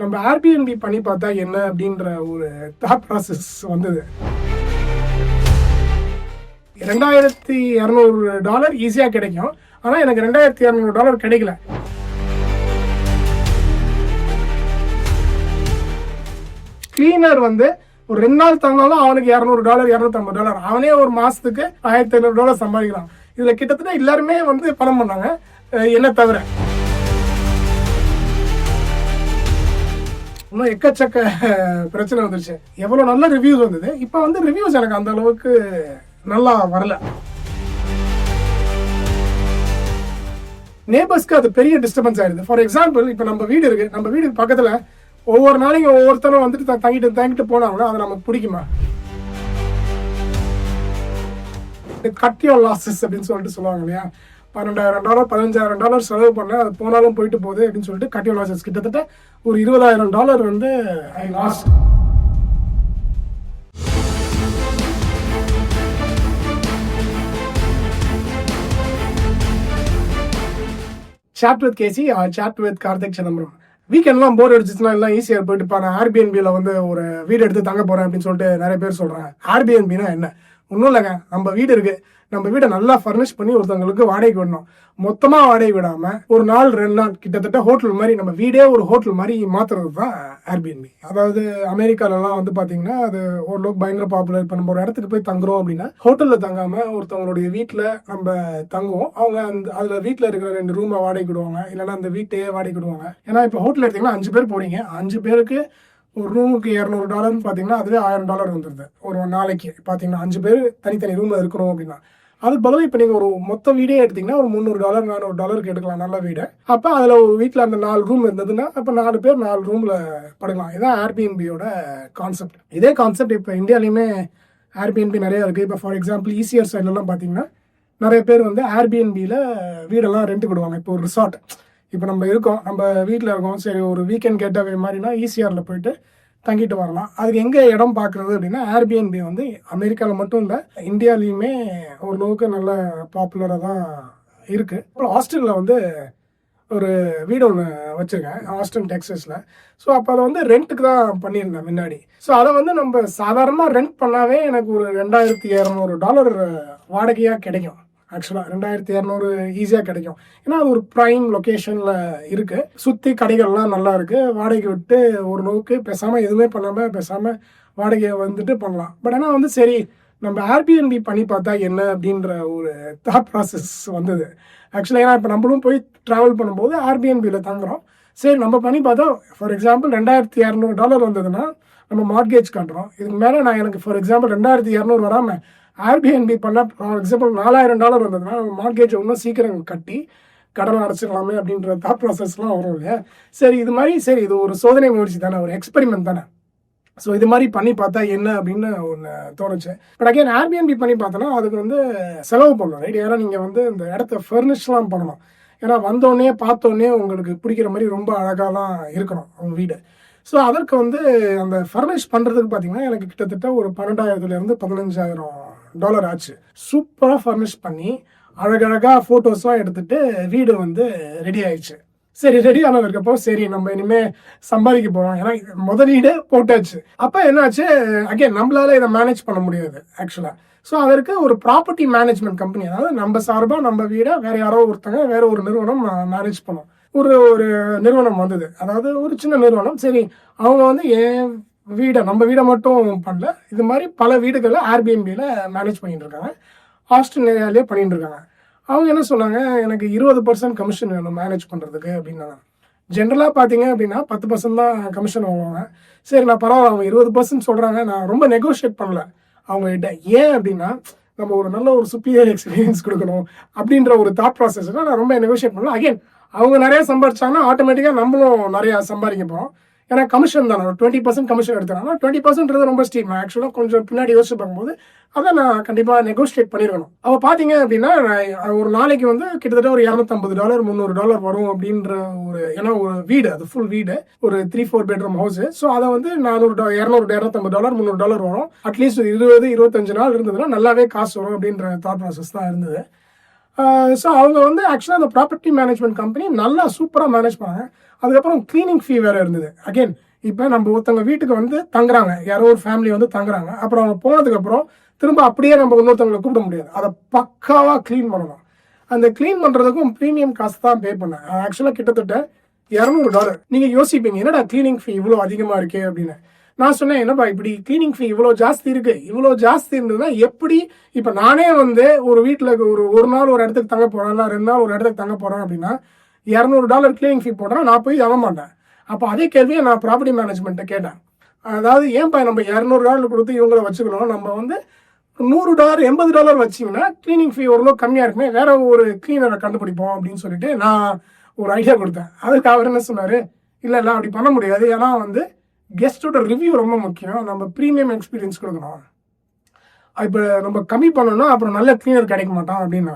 நம்ம ஆர்பிஎன்பி பண்ணி பார்த்தா என்ன அப்படின்ற ஒரு தாட் ப்ராசஸ் வந்தது. ரெண்டாயிரத்தி இரநூறு டாலர் ஈஸியாக கிடைக்கும். ஆனால் எனக்கு ரெண்டாயிரத்தி இரநூறு டாலர் கிடைக்கல. கிளீனர் வந்து ஒரு ரெண்டு நாள் தங்கினாலும் அவனுக்கு இரநூறு டாலர் இரநூத்தம்பது டாலர். அவனே ஒரு மாதத்துக்கு ஆயிரத்தி ஐநூறு டாலர் சம்பாதிக்கிறான் இதில் கிட்டத்தட்ட எல்லாருமே வந்து பணம் பண்ணாங்க. என்ன தவிர. இன்னும் எக்கச்சக்க பிரச்சனை வந்துருச்சு. எவ்வளோ நல்ல ரிவ்யூஸ் வந்தது. இப்போ வந்து ரிவ்யூஸ் எனக்கு அந்த அளவுக்கு நல்லா வரல. நேபர்ஸ்க்கு அது பெரிய டிஸ்டர்பன்ஸ் ஆயிடுது. ஃபார் எக்ஸாம்பிள் இப்போ நம்ம வீடு இருக்கு. நம்ம வீடு பக்கத்துல ஒவ்வொரு நாளைக்கும் ஒவ்வொருத்தரும் வந்துட்டு தங்கிட்டு தங்கிட்டு போனாங்கன்னா அது நமக்கு பிடிக்குமா? கட் யோர் லாசஸ் அப்படின்னு சொல்லிட்டு சொல்லுவாங்க இல்லையா? பன்னெண்டாயிரம் டாலர் பதினஞ்சாயிரம் டாலர் செலவு பண்ண அது போனாலும் போயிட்டு போகுது அப்படின்னு சொல்லிட்டு கட்டி லாசஸ் கிட்டத்தட்ட ஒரு இருபதாயிரம் டாலர் வந்து I last chat with KC chat with Karthik Chidambaram வீக்கெண்ட்லாம் bore அடிச்சுச்சுன்னா எல்லாம் ஈஸியாக போயிட்டு நான் ஆர்பிஎன்பியில் வந்து ஒரு வீடு எடுத்து தங்க போகிறேன் அப்படின்னு சொல்லிட்டு நிறைய பேர் சொல்கிறாங்க ஆர்பிஎன்பினா என்ன? ஒன்றும் இல்லைங்க. நம்ம வீடு இருக்குது நம்ம வீடை நல்லா ஃபர்னிஷ் பண்ணி ஒருத்தவங்களுக்கு வாடகைக்கு விடணும். மொத்தமாக வாடகை விடாமல் ஒரு நாள் ரெண்டு நாள் கிட்டத்தட்ட ஹோட்டல் மாதிரி நம்ம வீடே ஒரு ஹோட்டல் மாதிரி மாத்துறது தான் ஏர்பிஎன்பி அதாவது அமெரிக்காலலாம் வந்து பார்த்தீங்கன்னா அது ஓரளவுக்கு பயங்கர பாப்புலர் இப்போ நம்ம ஒரு இடத்துக்கு போய் தங்குறோம் அப்படின்னா ஹோட்டலில் தங்காம ஒருத்தவங்களுடைய வீட்டில் நம்ம தங்குவோம். அவங்க அந்த அதில் வீட்டில் இருக்கிற ரெண்டு ரூமை வாடகைக்கு விடுவாங்க. இல்லைன்னா அந்த வீட்டையே வாடகைக்கு விடுவாங்க. ஏன்னா இப்போ ஹோட்டல் எடுத்தீங்கன்னா அஞ்சு பேர் போறீங்க. அஞ்சு பேருக்கு ஒரு ரூமுக்கு இரநூறு டாலர்னு பார்த்தீங்கன்னா அதுவே ஆயிரம் டாலர் வந்துடுது ஒரு நாளைக்கு பார்த்தீங்கன்னா அஞ்சு பேர் தனித்தனி ரூமில் இருக்கிறோம் அப்படின்னா. அதுக்கு பதிலாக இப்போ நீங்கள் ஒரு மொத்த வீடே எடுத்தீங்கன்னா ஒரு முந்நூறு டாலர் நானூறு டாலருக்கு எடுக்கலாம் நல்ல வீடு. அப்போ அதில் ஒரு வீட்டில் அந்த நாலு ரூம் இருந்ததுன்னா அப்போ நாலு பேர் நாலு ரூமில் படுக்கலாம். இதுதான் ஏர்பிஎன்பியோட கான்செப்ட் இதே கான்செப்ட் இப்போ இந்தியாலையுமே ஏர்பிஎன்பி நிறையா இருக்குது இப்போ ஃபார் எக்ஸாம்பிள் ஈசிஆர் சைட்லலாம் பார்த்தீங்கன்னா நிறைய பேர் வந்து ஏர்பிஎன்பியில் வீடெல்லாம் ரெண்ட் விடுவாங்க இப்போ ஒரு ரிசார்ட் இப்போ நம்ம இருக்கோம் நம்ம வீட்டில் இருக்கோம். சரி ஒரு வீக்கெண்ட் கேட்டவே மாதிரினா ஈசிஆரில் போயிட்டு தங்கிட்டு வரலாம். அதுக்கு எங்கே இடம் பார்க்குறது அப்படின்னா ஏர்பிஎன்பி வந்து அமெரிக்காவில் மட்டும் இல்லை இந்தியாலையுமே ஓரளவுக்கு நல்ல பாப்புலராக தான் இருக்குது அப்புறம் ஹாஸ்டலில் வந்து ஒரு வீடு ஒன்று வச்சுருக்கேன் ஆஸ்டன் டெக்ஸஸில் ஸோ அப்போ அதை வந்து ரெண்ட்டுக்கு தான் பண்ணியிருந்தேன் முன்னாடி. ஸோ அதை வந்து நம்ம சாதாரணமாக ரெண்ட் பண்ணாவே எனக்கு ஒரு ரெண்டாயிரத்தி இரநூறு டாலர் வாடகையாக கிடைக்கும். ஆக்சுவலாக ரெண்டாயிரத்தி இரநூறு ஈஸியாக கிடைக்கும். ஏன்னா அது ஒரு ப்ரைம் லொக்கேஷனில் இருக்குது சுற்றி கடைகள்லாம் நல்லா இருக்குது வாடகைக்கு விட்டு ஒரு நோக்கு பேசாமல் எதுவுமே பண்ணாமல் பேசாமல் வாடகையை வந்துட்டு பண்ணலாம். பட் ஆனால் வந்து சரி நம்ம ஆர்பிஎன்பி பண்ணி பார்த்தா என்ன அப்படின்ற ஒரு தாட் ப்ராசஸ் வந்தது. ஆக்சுவலாக ஏன்னா இப்போ நம்மளும் போய் ட்ராவல் பண்ணும்போது ஆர்பிஎன்பியில் தங்குறோம். சரி நம்ம பண்ணி பார்த்தா ஃபார் எக்ஸாம்பிள் ரெண்டாயிரத்தி இரநூறு டாலர் வந்ததுன்னா நம்ம மார்கேஜ் காட்டுறோம். இதுக்கு மேலே நான் எனக்கு ஃபார் எக்ஸாம்பிள் ரெண்டாயிரத்தி இரநூறு வராமல் ஆர்பிஎன்பி பண்ண ஃபார் எக்ஸாம்பிள் நாலாயிரம் டாலர் வந்ததுன்னா மார்கேஜ் இன்னும் சீக்கிரம் கட்டி கடன் அடைச்சிடலாமே அப்படின்ற தாட் ப்ராசஸ்லாம் வரும் இல்லையா? சரி இது மாதிரி சரி இது ஒரு சோதனை முயற்சி தானே ஒரு எக்ஸ்பெரிமெண்ட் தானே. ஸோ இது மாதிரி பண்ணி பார்த்தா என்ன அப்படின்னு ஒன்று தோணுச்சு. பட் அகைன் ஆர்பிஎன்பி பண்ணி பார்த்தோன்னா அதுக்கு வந்து செலவு பண்ணணும் ரைட் ஏன்னா நீங்கள் வந்து இந்த இடத்த ஃபர்னிஷ்லாம் பண்ணணும். ஏன்னா வந்தோடனே பார்த்தோன்னே உங்களுக்கு பிடிக்கிற மாதிரி ரொம்ப அழகாக தான் இருக்கணும் அவங்க வீடு. ஸோ அதற்கு வந்து அந்த ஃபர்னிஷ் பண்ணுறதுக்கு பார்த்தீங்கன்னா எனக்கு கிட்டத்தட்ட ஒரு பன்னெண்டாயிரத்துலேருந்து பதினஞ்சாயிரம் டாலர் ஆச்சு. சூப்பராக ஃபர்னிஷ் பண்ணி அழகழகாக ஃபோட்டோஸ்லாம் எடுத்துட்டு வீடு வந்து ரெடி ஆயிடுச்சு. சரி ரெடி ஆனதுக்கப்போ சரி நம்ம இனிமே சம்பாதிக்க போகிறோம் ஏன்னா முதலீடு போட்டாச்சு. அப்போ என்னாச்சு? அகைன் நம்மளால இதை மேனேஜ் பண்ண முடியாது ஆக்சுவலாக ஸோ அதற்கு ஒரு ப்ராப்பர்ட்டி மேனேஜ்மெண்ட் கம்பெனி அதாவது நம்ம சார்பாக நம்ம வீடாக வேற யாரோ ஒருத்தங்க வேற ஒரு நிறுவனம் மேனேஜ் பண்ணோம். ஒரு ஒரு நிறுவனம் வந்தது. அதாவது ஒரு சின்ன நிறுவனம். சரி அவங்க வந்து என் வீடை நம்ம வீடை மட்டும் பண்ணல. இது மாதிரி பல வீடுகளை ஆர்பிஎம்பியில் மேனேஜ் பண்ணிட்டு இருக்காங்க ஆஸ்திரேலியாலே பண்ணிட்டு இருக்காங்க அவங்க என்ன சொன்னாங்க? எனக்கு இருபது பர்சன்ட் கமிஷன் வேணும் மேனேஜ் பண்ணுறதுக்கு அப்படின்னாங்க ஜென்ரலாக பார்த்தீங்க அப்படின்னா பத்து பர்சன்ட் தான் கமிஷன் வாங்குவாங்க. சரி நான் பரவாயில்ல அவங்க இருபது பர்சன்ட் சொல்கிறாங்க நான் ரொம்ப நெகோஷியேட் பண்ணல அவங்ககிட்ட. ஏன் அப்படின்னா நம்ம ஒரு நல்ல ஒரு சுப்பீரியர் எக்ஸ்பீரியன்ஸ் கொடுக்கணும் அப்படின்ற ஒரு தாட் ப்ராசஸ்னால் நான் ரொம்ப நெகோஷியேட் பண்ணல. அகைன் அவங்க நிறைய சம்பாதிச்சாங்கன்னா ஆட்டோமேட்டிக்காக நம்மளும் நிறையா சம்பாதிக்க போகிறோம் ஏன்னா கமிஷன் தானே. ஒரு டுவெண்ட்டி பர்சன்ட் கமிஷன் எடுத்துறாங்க. டுவெண்ட்டி பர்சன்ட்றது ரொம்ப ஸ்டீம் ஆக்சுவலாக கொஞ்சம் பின்னாடி யோசிச்சு பார்க்கும்போது அதை நான் கண்டிப்பாக நெகோஷியேட் பண்ணிருக்கணும். அப்போ பார்த்தீங்க அப்படின்னா நான் ஒரு நாளைக்கு வந்து கிட்டத்தட்ட ஒரு இரநூத்தம்பது டாலர் முந்நூறு டாலர் வரும் அப்படின்ற ஒரு ஏன்னா ஒரு வீடு அது ஃபுல் வீடு. ஒரு three four bedroom house so அதை வந்து நானூறு இரநூறு இரநூத்தம்பது டாலர் முந்நூறு டாலர் வரும். அட்லீஸ்ட் ஒரு இருபது இருபத்தஞ்சு நாள் இருந்ததுன்னா நல்லாவே காசு வரும் அப்படின்ற தாட் ப்ராசஸ் தான் இருந்தது. ஸோ அவங்க வந்து ஆக்சுவலாக அந்த ப்ராப்பர்ட்டி மேனேஜ்மெண்ட் கம்பெனி நல்லா சூப்பராக மேனேஜ் பண்ணாங்க. அதுக்கப்புறம் க்ளீனிங் ஃபீ வேற இருந்தது. அகெயின் இப்போ நம்ம ஒருத்தவங்க வீட்டுக்கு வந்து தங்குறாங்க. யாரோ ஒரு ஃபேமிலி வந்து தங்குறாங்க. அப்புறம் அவங்க போனதுக்கப்புறம் திரும்ப அப்படியே நம்ம இன்னொருத்தவங்களை கூப்பிட முடியாது. அதை பக்காவாக க்ளீன் பண்ணணும். அந்த க்ளீன் பண்ணுறதுக்கும் ப்ரீமியம் காசு தான் பே பண்ணேன் ஆக்சுவலாக கிட்டத்தட்ட இரநூறு டாலர் நீங்கள் யோசிப்பீங்க என்னடா க்ளீனிங் ஃபீ இவ்வளோ அதிகமாக இருக்கே? அப்படின்னு. நான் சொன்னேன் என்னப்பா இப்படி க்ளீனிங் ஃபீ இவ்வளோ ஜாஸ்தி இருக்கு? இவ்வளோ ஜாஸ்தி இருந்ததுன்னா எப்படி இப்போ நானே வந்து ஒரு வீட்டில் ஒரு ஒரு நாள் ஒரு இடத்துக்கு தங்க போகிறேன் இல்லை ரெண்டு நாள் ஒரு இடத்துக்கு தங்க போகிறேன் அப்படின்னா இரநூறு டாலர் க்ளீனிங் ஃபீ போடுறேன் நான் போய் தங்க மாட்டேன். அப்போ அதே கேள்வியை நான் ப்ராப்பர்ட்டி மேனேஜ்மெண்ட்டை கேட்டேன். அதாவது ஏன்பா நம்ம இரநூறு டாலர் கொடுத்து இவங்களை வச்சுக்கணும்? நம்ம வந்து நூறு டாலர் எண்பது டாலர் வச்சிங்கன்னா க்ளீனிங் ஃபீ ஓரளவு கம்மியாக இருக்குமே வேற ஒரு க்ளீனரை கண்டுபிடிப்போம் அப்படின்னு சொல்லிட்டு நான் ஒரு ஐடியா கொடுத்தேன். அதுக்கு அவர் என்ன சொன்னார்? இல்லை இல்லை அப்படி பண்ண முடியாது. ஏன்னா வந்து கெஸ்ட்டோட ரிவ்யூ ரொம்ப முக்கியம். நம்ம ப்ரீமியம் எக்ஸ்பீரியன்ஸ் கொடுக்கணும். இப்போ நம்ம கம்மி பண்ணோம்னா அப்புறம் நல்ல க்ளீனர் கிடைக்க மாட்டான் அப்படின்னு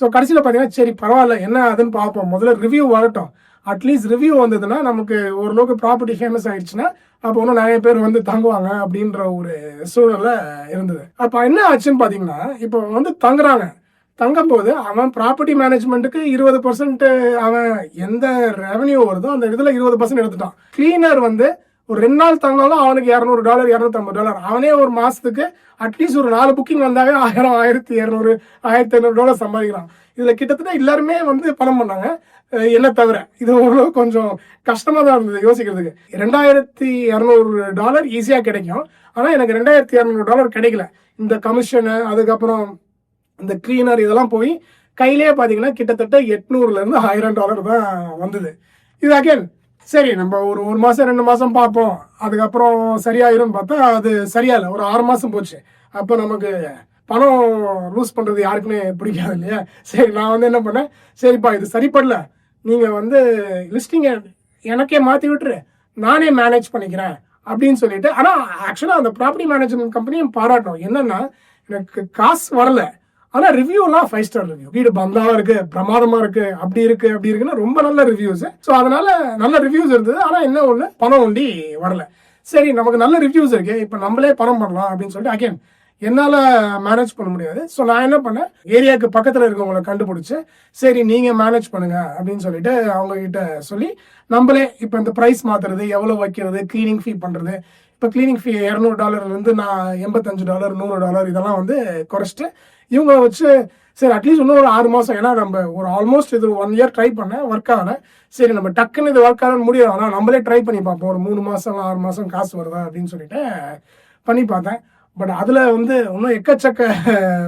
ஸோ கடைசியில் பார்த்தீங்கன்னா சரி பரவாயில்ல என்ன அதுன்னு பார்ப்போம். முதல்ல ரிவ்யூ வரட்டும். அட்லீஸ்ட் ரிவ்யூ வந்ததுன்னா நமக்கு ஓரளவுக்கு ப்ராப்பர்ட்டி ஃபேமஸ் ஆயிடுச்சுன்னா அப்போ இன்னும் நிறைய பேர் வந்து தங்குவாங்க அப்படின்ற ஒரு சூழ்நிலை இருந்தது. அப்போ என்ன ஆச்சுன்னு பார்த்தீங்கன்னா இப்போ வந்து தங்குறாங்க. தங்கும்போது அவன் ப்ராப்பர்ட்டி மேனேஜ்மெண்ட்டுக்கு இருபது பர்சன்ட் அவன் எந்த ரெவன்யூ வருதோ அந்த இதில் இருபது பர்சன்ட் எடுத்துட்டான். கிளீனர் வந்து ஒரு ரெண்டு நாள் தங்கினாலும் அவனுக்கு இரநூறு டாலர் இரநூத்தம்பது டாலர் அவனே ஒரு மாசத்துக்கு அட்லீஸ்ட் ஒரு நாலு புக்கிங் வந்தாவே ஆயிரம் ஆயிரத்தி இரநூறு ஆயிரத்தி ஐநூறு டாலர் சம்பாதிக்கிறான். இதுல கிட்டத்தட்ட எல்லாருமே வந்து பணம் பண்ணாங்க. என்ன தவிர. இது ஓரளவு கொஞ்சம் கஷ்டமா தான் இருந்தது யோசிக்கிறதுக்கு. ரெண்டாயிரத்தி இரநூறு டாலர் ஈஸியா கிடைக்கும். ஆனா எனக்கு ரெண்டாயிரத்தி இரநூறு டாலர் கிடைக்கல. இந்த கமிஷனு அதுக்கப்புறம் இந்த கிளீனர் இதெல்லாம் போய் கையிலேயே பார்த்தீங்கன்னா கிட்டத்தட்ட எட்நூறுல இருந்து ஆயிரம் டாலர் தான் வந்தது. இது அகேன் சரி நம்ம ஒரு ஒரு மாசம் ரெண்டு மாசம் பார்ப்போம். அதுக்கப்புறம் சரியாயிரும் பார்த்தா அது சரியா இல்லை ஒரு ஆறு மாசம் போச்சு. அப்போ நமக்கு பணம் லூஸ் பண்றது யாருக்குமே பிடிக்காது இல்லையா? சரி நான் வந்து என்ன பண்ணேன்? சரிப்பா இது சரிப்படல. நீங்க வந்து லிஸ்டிங்க எனக்கே மாத்தி விட்டுரு. நானே மேனேஜ் பண்ணிக்கிறேன் அப்படின்னு சொல்லிட்டு ஆனா ஆக்சுவலா அந்த ப்ராப்பர்ட்டி மேனேஜ்மெண்ட் கம்பெனியும் பாராட்டணும். என்னன்னா எனக்கு காசு வரல. ஆனா ரிவ்யூலாம் ஃபைவ் ஸ்டார் ரிவ்யூ வீடு பந்தாவா இருக்கு பிரமாதமா இருக்கு அப்படி இருக்கு அப்படி இருக்குன்னா ரொம்ப நல்ல ரிவ்யூஸ் ஸோ அதனால நல்ல ரிவ்யூஸ் இருந்தது. ஆனா என்ன ஒண்ணு? பணம் ஒண்டி வரல. சரி நமக்கு நல்ல ரிவ்யூஸ் இருக்கு. இப்போ நம்மளே பணம் பண்ணலாம் அப்படின்னு சொல்லிட்டு அகைன் என்னால் மேனேஜ் பண்ண முடியாது. ஸோ நான் என்ன பண்ணேன்? ஏரியாவுக்கு பக்கத்தில் இருக்கவங்களை கண்டுபிடிச்சு சரி நீங்கள் மேனேஜ் பண்ணுங்க அப்படின்னு சொல்லிட்டு அவங்க கிட்ட சொல்லி நம்மளே இப்போ இந்த ப்ரைஸ் மாற்றுறது எவ்வளோ வைக்கிறது க்ளீனிங் ஃபீ பண்ணுறது இப்போ கிளீனிங் ஃபீ இரநூறு டாலர்லேருந்து நான் எண்பத்தஞ்சு டாலர் நூறு டாலர் இதெல்லாம் வந்து குறைச்சிட்டு இவங்க வச்சு சரி அட்லீஸ்ட் இன்னும் ஒரு ஆறு மாதம் ஏன்னா நம்ம ஒரு ஆல்மோஸ்ட் இது ஒன் இயர் ட்ரை பண்ணேன் ஒர்க் ஆகலை. சரி நம்ம டக்குன்னு இது ஒர்க் ஆகலன்னு முடியாது ஆனால் நம்மளே ட்ரை பண்ணி பார்ப்போம். ஒரு மூணு மாதம் ஆறு மாதம் காசு வருதா அப்படின்னு சொல்லிட்டு பண்ணி பார்த்தேன். பட் அதில் வந்து இன்னும் எக்கச்சக்க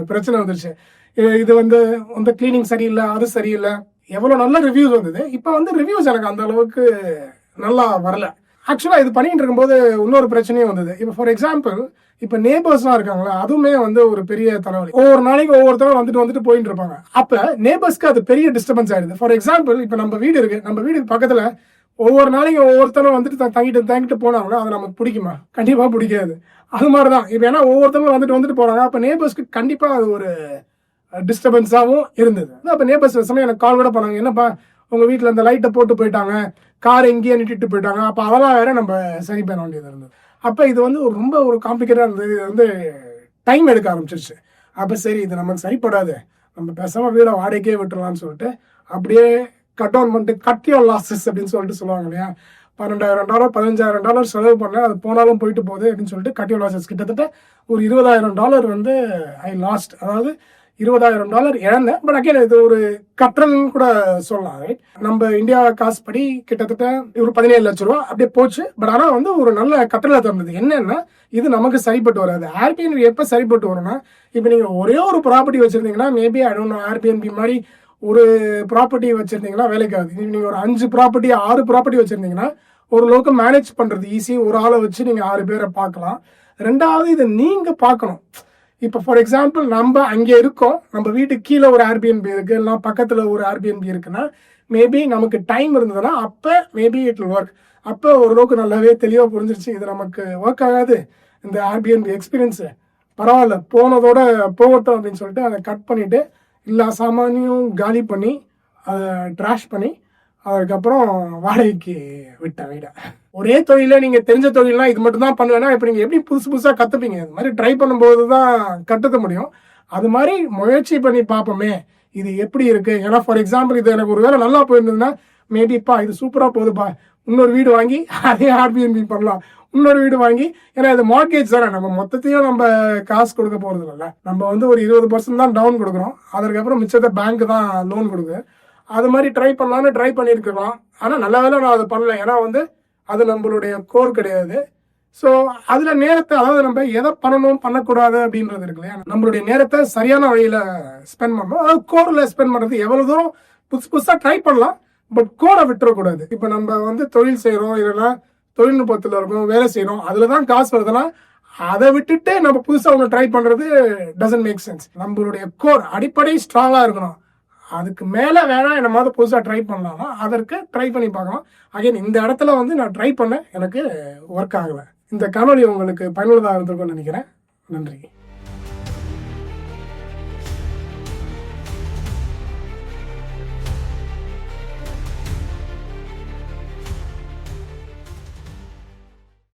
பிரச்சனை வந்துருச்சு. இது- வந்து அந்த கிளீனிங் சரியில்லை அது சரியில்லை. எவ்வளோ நல்ல ரிவ்யூஸ் வந்தது. இப்போ வந்து ரிவ்யூஸ் எனக்கு அந்த அளவுக்கு நல்லா வரல. ஆக்சுவலாக இது பண்ணிட்டு இருக்கும்போது இன்னொரு பிரச்சனையும் வந்தது. இப்போ ஃபார் எக்ஸாம்பிள் இப்போ நேபர்ஸ்லாம் இருக்காங்களா அதுவுமே வந்து ஒரு பெரிய தலைவலி. ஒவ்வொரு நாளைக்கு ஒவ்வொருத்தரும் வந்துட்டு வந்துட்டு போயிட்டு இருப்பாங்க. அப்போ நேபர்ஸ்க்கு அது பெரிய டிஸ்டர்பன்ஸ் ஆயிடுது. ஃபார் எக்ஸாம்பிள் இப்போ நம்ம வீடு இருக்கு. நம்ம வீடு பக்கத்தில் ஒவ்வொரு நாளைக்கு ஒவ்வொருத்தரும் வந்துட்டு த- தங்கிட்டு தங்கிட்டு போனாங்கன்னா அது நமக்கு பிடிக்குமா? கண்டிப்பாக பிடிக்காது. அது மாதிரி தான் இப்போ ஏன்னா ஒவ்வொருத்தரும் வந்துட்டு வந்துட்டு போகிறாங்க அப்போ நேபர்ஸ்க்கு கண்டிப்பாக அது ஒரு டிஸ்டர்பன்ஸாகவும் இருந்தது. அப்போ நேபர்ஸ் சமயம் எனக்கு கால் கூட பண்ணாங்க. என்னப்பா உங்க வீட்டில் அந்த லைட்டை போட்டு போயிட்டாங்க. கார் எங்கேயே நிட்டுட்டு போயிட்டாங்க. அப்போ அதெல்லாம் வேற நம்ம சரி பண்ண வேண்டியது இருந்தது. அப்போ இது வந்து ஒரு ரொம்ப ஒரு காம்ப்ளிகேட்டாக இருந்தது. இது வந்து டைம் எடுக்க ஆரம்பிச்சிருச்சு. அப்போ சரி இது நமக்கு சரிப்படாது. நம்ம பேசாம வீடை வாடகைக்கே விட்டுடலாம்னு சொல்லிட்டு அப்படியே கட் டவுன் பண்ணிட்டு கட் யோர் லாசஸ் அப்படின்னு சொல்லிட்டு சொல்லுவாங்க இல்லையா? பன்னெண்டாயிரம் டாலர் பதினஞ்சாயிரம் டாலர் செலவு பண்ணேன் அது போனாலும் போயிட்டு போகுது அப்படின்னு சொல்லிட்டு கட் யோர் லாசஸ் கிட்டத்தட்ட ஒரு இருபதாயிரம் டாலர் வந்து ஐ லாஸ்ட் அதாவது இருபதாயிரம் டாலர் இழந்தேன். பட் அகைன் இது ஒரு கற்றல்னு கூட சொல்லலாம் ரைட் நம்ம இந்தியா காசு படி கிட்டத்தட்ட ஒரு பதினேழு லட்ச ரூபா அப்படியே போச்சு. பட் ஆனால் வந்து ஒரு நல்ல கற்றலை தந்தது. என்னன்னா இது நமக்கு சரிப்பட்டு வராது. ஆர்பிஎன்பி எப்போ சரிப்பட்டு வரும்னா இப்போ நீங்கள் ஒரே ஒரு ப்ராப்பர்ட்டி வச்சுருந்தீங்கன்னா maybe I don't know Airbnb மாதிரி ஒரு ப்ராப்பர்ட்டி வச்சுருந்தீங்கன்னா வேலைக்கு ஆகுது. நீங்கள் ஒரு அஞ்சு ப்ராப்பர்ட்டி ஆறு ப்ராப்பர்ட்டி வச்சிருந்தீங்கன்னா ஒரு லோக்கு மேனேஜ் பண்ணுறது ஈஸி ஒரு ஆளை வச்சு நீங்கள் ஆறு பேரை பார்க்கலாம். ரெண்டாவது இதை நீங்கள் பார்க்கணும். இப்போ ஃபார் எக்ஸாம்பிள் நம்ம அங்கே இருக்கோம். நம்ம வீட்டுக்கு கீழே ஒரு ஆர்பிஎன்பி இருக்குது இல்லைனா பக்கத்தில் ஒரு ஆர்பிஎன்பி இருக்குன்னா மேபி நமக்கு டைம் இருந்ததுன்னா அப்போ மேபி இட் வில் ஒர்க் அப்போ ஓரளவுக்கு நல்லாவே தெளிவாக புரிஞ்சிருச்சு இது நமக்கு ஒர்க் ஆகாது. இந்த ஆர்பிஎன்பி எக்ஸ்பீரியன்ஸு பரவாயில்ல போனதோட போகட்டும் அப்படின்னு சொல்லிட்டு அதை கட் பண்ணிவிட்டு எல்லா சாமானியும் காலி பண்ணி அதை ட்ராஷ் பண்ணி அதுக்கப்புறம் வாடகைக்கு விட்டேன் வீடை. ஒரே தொழில நீங்க தெரிஞ்ச தொழில்னா இது மட்டும் தான் பண்ணுவேன்னா இப்போ நீங்க எப்படி புதுசு புதுசா கத்துப்பீங்க? இது மாதிரி ட்ரை பண்ணும்போது தான் கற்றுக்க முடியும். அது மாதிரி முயற்சி பண்ணி பார்ப்போமே இது எப்படி இருக்கு? ஏன்னா ஃபார் எக்ஸாம்பிள் இது எனக்கு ஒரு வேலை நல்லா போயிருந்ததுன்னா மேபிப்பா இது சூப்பராக போகுதுப்பா இன்னொரு வீடு வாங்கி அதே ஆர்பிஎன்பி பண்ணலாம். இன்னொரு வீடு வாங்கி ஏன்னா இது மார்க்கேஜ் தானே. நம்ம மொத்தத்தையும் நம்ம காசு கொடுக்க போகிறது இல்லை நம்ம வந்து ஒரு இருபது பர்சன்ட் தான் டவுன் கொடுக்குறோம். அதற்கப்புறம் மிச்சத்தை பேங்க் தான் லோன் கொடுக்குது. அது மாதிரி ட்ரை பண்ணலான்னு ட்ரை பண்ணியிருக்கலாம் ஆனால் நல்ல வேளை நான் அதை பண்ணல. ஏன்னா வந்து அது நம்மளுடைய கோர் கிடையாது. ஸோ அதில் நேரத்தை அதாவது நம்ம எதை பண்ணணும் பண்ணக்கூடாது அப்படின்றது இருக்கு இல்லையா? நம்மளுடைய நேரத்தை சரியான வழியில் ஸ்பெண்ட் பண்ணணும். அதாவது கோரில் ஸ்பெண்ட் பண்ணுறது எவ்வளோ தூரம் புதுசு புதுசாக ட்ரை பண்ணலாம். பட் கோரை விட்டுறக்கூடாது. இப்போ நம்ம வந்து தொழில் செய்கிறோம் இல்லைன்னா தொழில்நுட்பத்தில் இருக்கோம் வேலை செய்கிறோம் அதில் தான் காசு வருதுன்னா அதை விட்டுட்டு நம்ம புதுசாக ஒன்று ட்ரை பண்ணுறது டசன்ட் மேக் சென்ஸ் நம்மளுடைய கோர் அடிப்படை ஸ்ட்ராங்காக இருக்கணும். அதுக்கு மேலே வேணால் என்னமாவது புதுசாக ட்ரை பண்ணலாம்னா அதற்கு ட்ரை பண்ணி பார்க்கலாம். அகைன் இந்த இடத்துல வந்து நான் ட்ரை பண்ண எனக்கு ஒர்க் ஆகலை. இந்த காணொலி உங்களுக்கு பயனுள்ளதாக இருந்திருக்கும்னு நினைக்கிறேன். நன்றி.